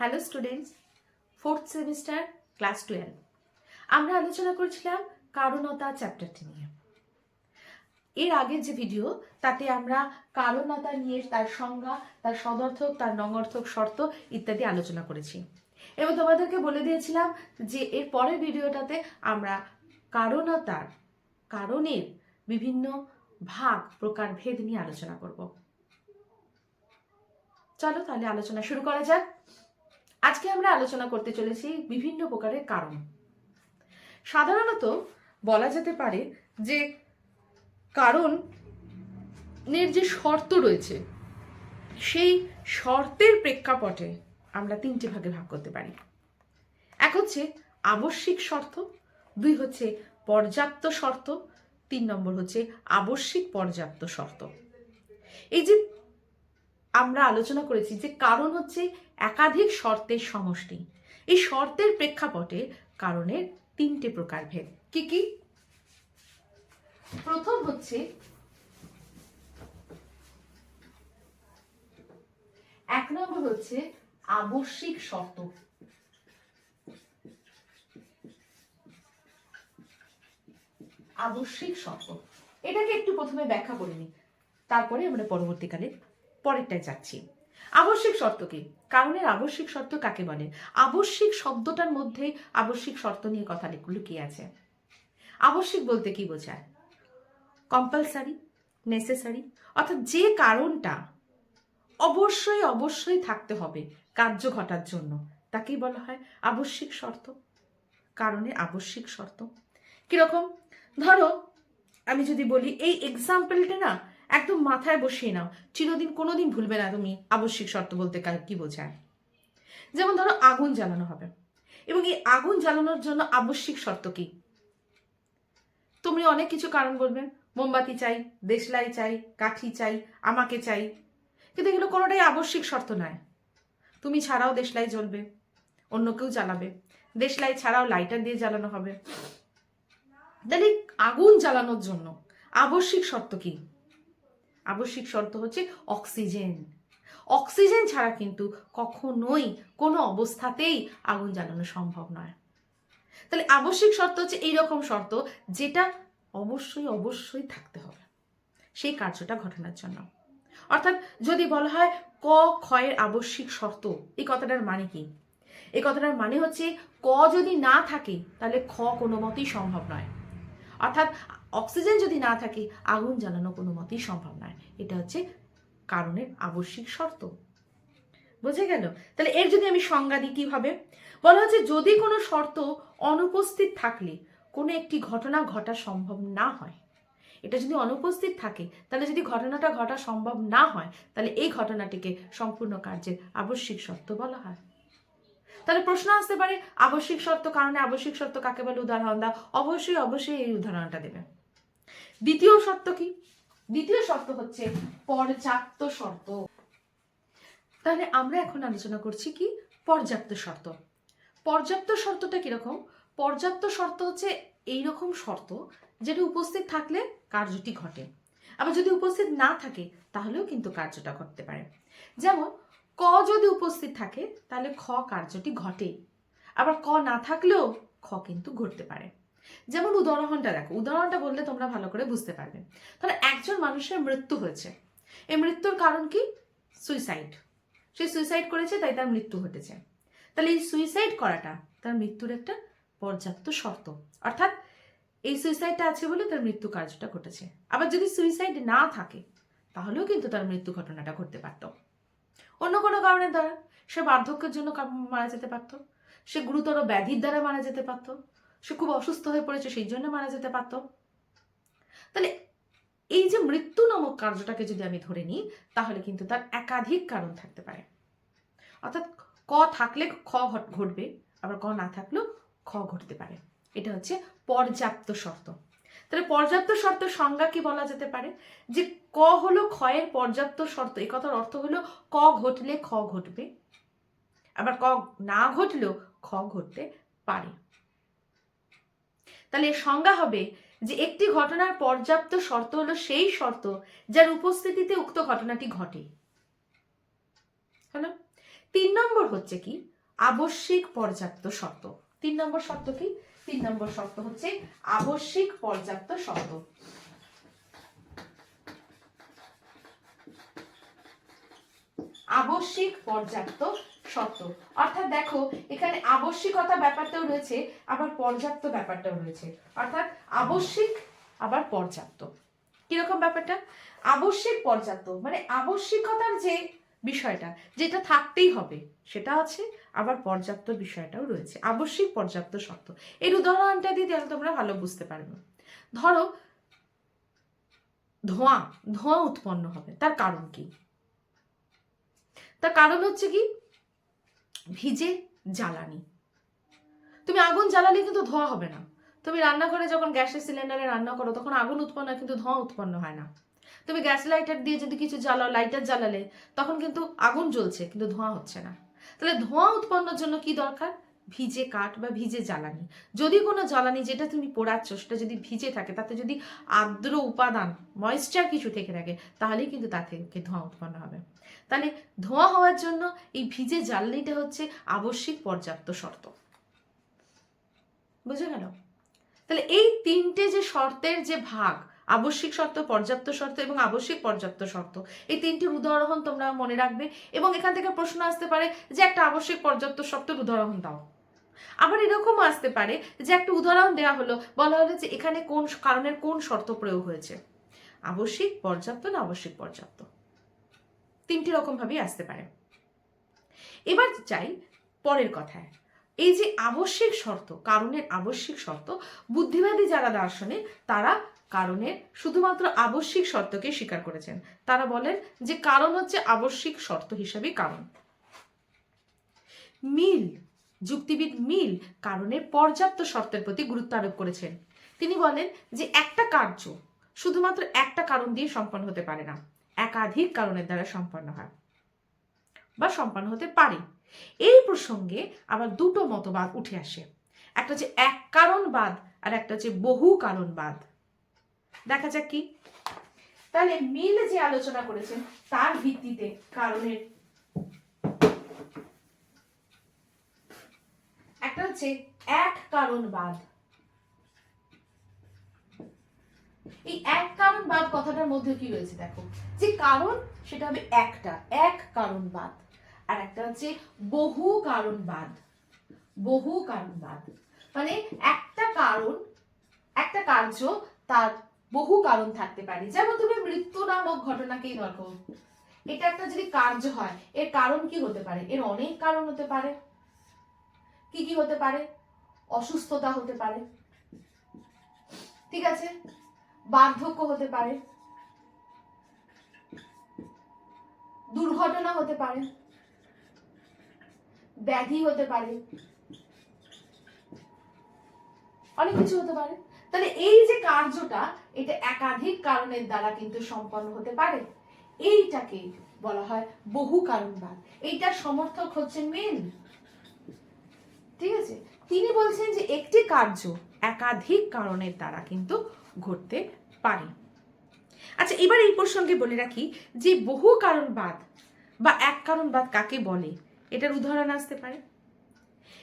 Hello students fourth semester class twelve আমরা আলোচনা করছিলাম কারণতা চ্যাপ্টারটি নিয়ে। এর আগের যে ভিডিও তাতে আমরা কারণতা নিয়ে তার সংজ্ঞা, তার সদর্থক, তার নঙর্থক শর্ত ইত্যাদি আলোচনা করেছি। এবং তোমাদেরকে বলে দিয়েছিলাম যে এর পরের ভিডিওটাতে আমরা কারণতার কারণের বিভিন্ন ভাগ প্রকারভেদ নিয়ে আলোচনা করব। চলো তাহলে আলোচনা শুরু করা যাক। আজকে আমরা আলোচনা করতে চলেছি বিভিন্ন প্রকারের কারণ। সাধারণত বলা যেতে পারে যে কারণের যে শর্ত রয়েছে, সেই শর্তের প্রেক্ষাপটে আমরা তিনটে ভাগে ভাগ করতে পারি। এক হচ্ছে আবশ্যিক শর্ত, দুই হচ্ছে পর্যাপ্ত শর্ত, তিন নম্বর হচ্ছে আবশ্যিক পর্যাপ্ত শর্ত। এই যে আমরা আলোচনা করেছি যে কারণ হচ্ছে একাধিক শর্তের সমষ্টি। এই শর্তের প্রেক্ষাপটে কারণের তিনটে প্রকারভেদ কি কি? প্রথম হচ্ছে এক নম্বর হচ্ছে আবশ্যিক শর্ত। আবশ্যিক শর্ত। এটাকে একটু প্রথমে ব্যাখ্যা করে নিই। তারপরে আমরা পরবর্তীকালে পরেরটায় যাচ্ছি। আবশ্যিক শর্ত কি? কারণের আবশ্যিক শর্ত কাকে বলে? আবশ্যিক শব্দটার মধ্যে আবশ্যিক শর্ত নিয়ে কথা লুকিয়ে আছে। আবশ্যিক বলতে কি বোঝায়? কম্পালসারি নেসেসারি অর্থাৎ যে কারণটা অবশ্যই অবশ্যই থাকতে হবে কার্য ঘটার জন্য, তাকেই বলা হয় আবশ্যিক শর্ত। কারণে আবশ্যিক শর্ত। কীরকম? ধরো, আমি যদি বলি, এই এক্সাম্পলটা না একদম মাথায় বসিয়ে নাও। চিরদিন, কোনোদিন ভুলবে না তুমি। আবশ্যিক শর্ত বলতে কি বোঝায়? যেমন ধরো আগুন জ্বালানো হবে। এবং এই আগুন জ্বালানোর জন্য আবশ্যিক শর্ত কি? তুমি অনেক কিছু কারণ বলবে। মোমবাতি চাই, দেশলাই চাই, কাঠি চাই, আমাকে চাই। কিন্তু এগুলো কোনোটাই আবশ্যিক শর্ত নয়। তুমি ছাড়াও দেশলাই জ্বলবে। অন্য কেউ জ্বালাবে। দেশলাই ছাড়াও লাইটার দিয়ে জ্বালানো হবে। তাহলে আগুন জ্বালানোর জন্য আবশ্যিক শর্ত কি? আবশ্যিক শর্ত হচ্ছে অক্সিজেন। অক্সিজেন ছাড়া কিন্তু কখনোই কোনো অবস্থাতেই আগুন জ্বালানো সম্ভব নয়। তাহলে আবশ্যিক শর্ত হচ্ছে এইরকম শর্ত যেটা অবশ্যই অবশ্যই থাকতে হবে। সেই কার্যটা ঘটানোর জন্য। অর্থাৎ যদি বলা হয় ক ক্ষয়ের আবশ্যিক শর্ত, এই কথাটার মানে কি? এই কথাটার মানে হচ্ছে ক যদি না থাকে, তাহলে খ কোনো মতেই সম্ভব নয়। অর্থাৎ অক্সিজেন যদি না থাকে, আগুন জ্বালানো কোনো মতেই সম্ভব নয়। এটা হচ্ছে কারণের আবশ্যিক শর্ত। বুঝে গেল? তাহলে এর যদি আমি সংজ্ঞা দিই কীভাবে? বলা হচ্ছে যদি কোনো শর্ত অনুপস্থিত থাকলে কোনো একটি ঘটনা ঘটা সম্ভব না হয়। এটা যদি অনুপস্থিত থাকে, তাহলে যদি ঘটনাটা ঘটা সম্ভব না হয়, তাহলে এই ঘটনাটিকে সম্পূর্ণ কার্যের আবশ্যিক শর্ত বলা হয়। তাহলে প্রশ্ন আসতে পারে, আবশ্যিক শর্ত কারণে আবশ্যিক শর্ত কাকে বলে? উদাহরণ দাও। অবশ্যই অবশ্যই এই উদাহরণটা দেবে। দ্বিতীয় শর্ত কি? দ্বিতীয় শর্ত হচ্ছে পর্যাপ্ত শর্ত। তাহলে আমরা এখন আলোচনা করছি কি? পর্যাপ্ত শর্ত। পর্যাপ্ত শর্তটা কীরকম? পর্যাপ্ত শর্ত হচ্ছে এই রকম শর্ত যেটা উপস্থিত থাকলে কার্যটি ঘটে। আবার যদি উপস্থিত না থাকে, তাহলেও কিন্তু কার্যটা ঘটতে পারে। যেমন, ক যদি উপস্থিত থাকে, তাহলে খ কার্যটি ঘটে আবার ক না থাকলেও খ কিন্তু ঘটতে পারে। যেমন উদাহরণটা দেখো, উদাহরণটা বললে তোমরা ভালো করে বুঝতে পারবে। তাহলে একজন মানুষের মৃত্যু হয়েছে। এই মৃত্যুর কারণ কি? সুইসাইড সে সুইসাইড করেছে, তাই তার মৃত্যু ঘটেছে। তাহলে এই সুইসাইড করাটা তার মৃত্যুর একটা পর্যাপ্ত শর্ত। অর্থাৎ এই সুইসাইডটা আছে বলে তার মৃত্যু কার্যটা ঘটেছে। আবার যদি সুইসাইড না থাকে, তাহলেও কিন্তু তার মৃত্যু ঘটনাটা ঘটতে পারত। অন্য কোনো কারণের দ্বারা সে বার্ধক্যের জন্য মারা যেতে পারত। সে গুরুতর ব্যাধির দ্বারা মারা যেতে পারত। সে খুব অসুস্থ হয়ে পড়েছে, সেই জন্য মারা যেতে পারত। তাহলে এই যে মৃত্যু নামক কার্যটাকে যদি আমি ধরে নিই, তাহলে কিন্তু তার একাধিক কারণ থাকতে পারে। অর্থাৎ ক থাকলে খ ঘটবে, আবার ক না থাকলেও খ ঘটতে পারে। এটা হচ্ছে পর্যাপ্ত শর্ত। তাহলে পর্যাপ্ত শর্ত সংজ্ঞা কি বলা যেতে পারে? যে ক হলো ক্ষয়ের পর্যাপ্ত শর্ত এই কথার অর্থ হলো ক ঘটলে খ ঘটবে, আবার ক না ঘটলেও খ ঘটতে পারে। তাহলে এর সংজ্ঞা হবে যে একটি ঘটনার পর্যাপ্ত শর্ত হলো সেই শর্ত যার উপস্থিতিতে উক্ত ঘটনাটি ঘটে। হলো? তিন নম্বর হচ্ছে কি? আবশ্যিক পর্যাপ্ত শর্ত। তিন নম্বর শর্ত কি? তিন নম্বর শর্ত হচ্ছে আবশ্যিক পর্যাপ্ত শর্ত। আবশ্যিক পর্যাপ্ত শর্ত অর্থাৎ দেখো, এখানে আবশ্যিকতা ব্যাপারটাও রয়েছে, আবার পর্যাপ্ত ব্যাপারটাও রয়েছে। অর্থাৎ আবশ্যিক, আবার পর্যাপ্ত। কীরকম ব্যাপারটা? আবশ্যিক, পর্যাপ্ত। মানে আবশ্যিকতার যে বিষয়টা, যেটা থাকতেই হবে, সেটা আছে, আবার পর্যাপ্ত বিষয়টাও রয়েছে। আবশ্যিক, পর্যাপ্ত শর্ত এর উদাহরণটা দিয়ে তাহলে তোমরা ভালো বুঝতে পারবে। ধরো, ধোঁয়া ধোঁয়া উৎপন্ন হবে। তার কারণ কি? তার কারণ হচ্ছে কি? ভিজে জ্বালানি। তুমি আগুন জ্বালালে কিন্তু ধোয়া হবে না। তুমি রান্নাঘরে যখন গ্যাসের সিলিন্ডারে রান্না করো, তখন আগুন উৎপন্ন হয়, কিন্তু ধোঁয়া উৎপন্ন হয় না। তুমি গ্যাস লাইটার দিয়ে যদি কিছু জ্বালাও, লাইটার জ্বালালে, তখন কিন্তু আগুন জ্বলছে, কিন্তু ধোঁয়া হচ্ছে না। তাহলে ধোঁয়া উৎপন্নর জন্য কি দরকার? ভিজে কাঠ বা ভিজে জ্বালানি। যদি কোনো জ্বালানি যেটা তুমি পোড়াচ্ছ, সেটা যদি ভিজে থাকে, তাতে যদি আর্দ্র উপাদান ময়েশ্চার কিছু থেকে থাকে, তাহলেই কিন্তু তা থেকে ধোঁয়া উৎপন্ন হবে। তাহলে ধোঁয়া হওয়ার জন্য এই ভিজে জ্বালানিটা হচ্ছে আবশ্যিক পর্যাপ্ত শর্ত। বুঝে গেল? তাহলে এই তিনটে যে শর্তের যে ভাগ, আবশ্যিক শর্ত, পর্যাপ্ত শর্ত এবং আবশ্যিক পর্যাপ্ত শর্ত, এই তিনটির উদাহরণ তোমরা মনে রাখবে এবং এখান থেকে প্রশ্ন আসতে পারে যে একটা আবশ্যিক, পর্যাপ্ত শর্তের উদাহরণ দাও। আবার এরকমও আসতে পারে যে একটা উদাহরণ দেওয়া হলো, বলা হলো যে এখানে কোন কারণের কোন শর্ত প্রয়োগ হয়েছে। আবশ্যিক, পর্যাপ্ত না আবশ্যিক, পর্যাপ্ত? তিনটি রকম ভাবেই আসতে পারে। এবার চাই পরের কথায়। এই যে আবশ্যিক শর্ত, কারণের আবশ্যিক শর্ত, বুদ্ধিবাদী যারা দার্শনে তারা কারণের শুধুমাত্র আবশ্যিক শর্তকে স্বীকার করেছেন। তারা বলেন যে কারণ হচ্ছে আবশ্যিক শর্ত হিসাবে কারণ। মিল যুক্তিবিদ মিল কারণের পর্যাপ্ত শর্তের প্রতি গুরুত্ব আরোপ করেছেন। তিনি বলেন যে একটা কার্য শুধুমাত্র একটা কারণ দিয়ে সম্পন্ন হতে পারে না, একাধিক কারণের দ্বারা সম্পন্ন হয় বা সম্পন্ন হতে পারে। এই প্রসঙ্গে আবার দুটো মতবাদ উঠে আসে, একটা হচ্ছে এক কারণবাদ আর একটা হচ্ছে বহু কারণবাদ দেখা যাক কি? তাহলে মিল যে আলোচনা করেছেন তার ভিত্তিতে কারণের একটা হচ্ছে এক কারণবাদ এই এক কারণবাদ কথাটার মধ্যে কি রয়েছে দেখো? যে কারণ, সেটা হবে একটা, এক কারণবাদ আর একটা হচ্ছে বহু কারণবাদ বহু কারণবাদ মানে একটা কারণ, একটা কার্য, তার বহু কারণ থাকতে পারে। যেমন তুমি মৃত্যু নামক ঘটনাকেই দেখো। এটা একটা যদি কার্য হয়, এর কারণ কি হতে পারে? এর অনেক কারণ হতে পারে। কি কি হতে পারে? অসুস্থতা হতে পারে। ঠিক আছে? বার্ধক্য হতে পারে। দুর্ঘটনা হতে পারে। ব্যাধি হতে পারে। অনেক কিছু হতে পারে। তাহলে এই যে কার্যটা, এটা একাধিক কারণের দ্বারা কিন্তু সম্পন্ন হতে পারে। এইটাকে বলা হয় বহু কারণবাদ এইটার সমর্থক হচ্ছেন মিল ঠিক আছে? তিনি বলছেন যে একটি কার্য একাধিক কারণের দ্বারা কিন্তু ঘটতে পারে। আচ্ছা এবার এই প্রসঙ্গে বলে রাখি যে বহু কারণবাদ বা এক কারণবাদ কাকে বলে, এটার উদাহরণ আসতে পারে।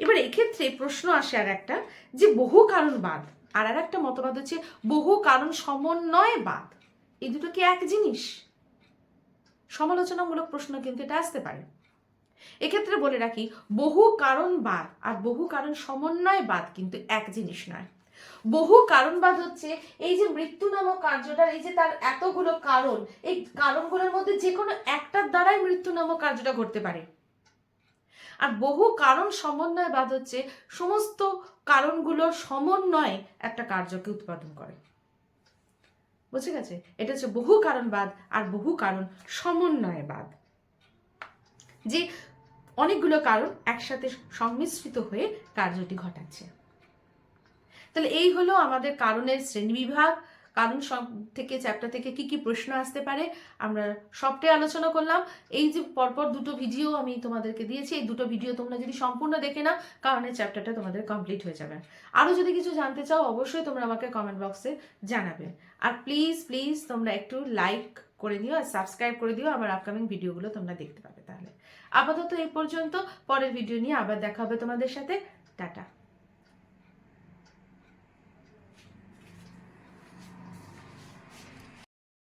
এবার এক্ষেত্রে প্রশ্ন আসে আর একটা যে বহু কারণবাদ আর আর একটা মতবাদ হচ্ছে বহু কারণ সমন্বয়বাদ এই দুটো কি এক জিনিস? সমালোচনামূলক প্রশ্ন কিন্তু এটা আসতে পারে। এক্ষেত্রে বলে রাখি, বহু কারণবাদ আর বহু কারণ সমন্বয়বাদ কিন্তু এক জিনিস নয়। বহু কারণবাদ হচ্ছে এই যে মৃত্যু নামক কার্যটার এই যে তার এতগুলো কারণ, এই কারণগুলোর মধ্যে যে কোনো একটার দ্বারাই মৃত্যু নামক কার্যটা ঘটতে পারে। আর বহু কারণ সমন্বয়বাদ হচ্ছে সমস্ত কারণগুলোর সমন্বয়ে একটা কার্যকে উৎপাদন করে। বুঝে গেছে? এটা হচ্ছে বহু কারণবাদ আর বহু কারণ সমন্বয়বাদ যে অনেকগুলো কারণ একসাথে সংমিশ্রিত হয়ে কার্যটি ঘটাচ্ছে। তাহলে এই হলো আমাদের কারণের শ্রেণীবিভাগ কারণ সব থেকে চ্যাপ্টার থেকে কি কি প্রশ্ন আসতে পারে আমরা সবটাই আলোচনা করলাম। এই যে পরপর দুটো ভিডিও আমি তোমাদেরকে দিয়েছি, এই দুটো ভিডিও তোমরা যদি সম্পূর্ণ দেখে নাও, কারণের চ্যাপ্টারটা তোমাদের কমপ্লিট হয়ে যাবে। আরও যদি কিছু জানতে চাও, অবশ্যই তোমরা আমাকে কমেন্ট বক্সে জানাবে। আর প্লিজ প্লিজ তোমরা একটু লাইক করে দিও আর সাবস্ক্রাইব করে দিও, আমার আপকামিং ভিডিওগুলো তোমরা দেখতে পাবে তাহলে। আপাতত এই পর্যন্ত পরের ভিডিও নিয়ে আবার দেখা হবে তোমাদের সাথে। টাটা।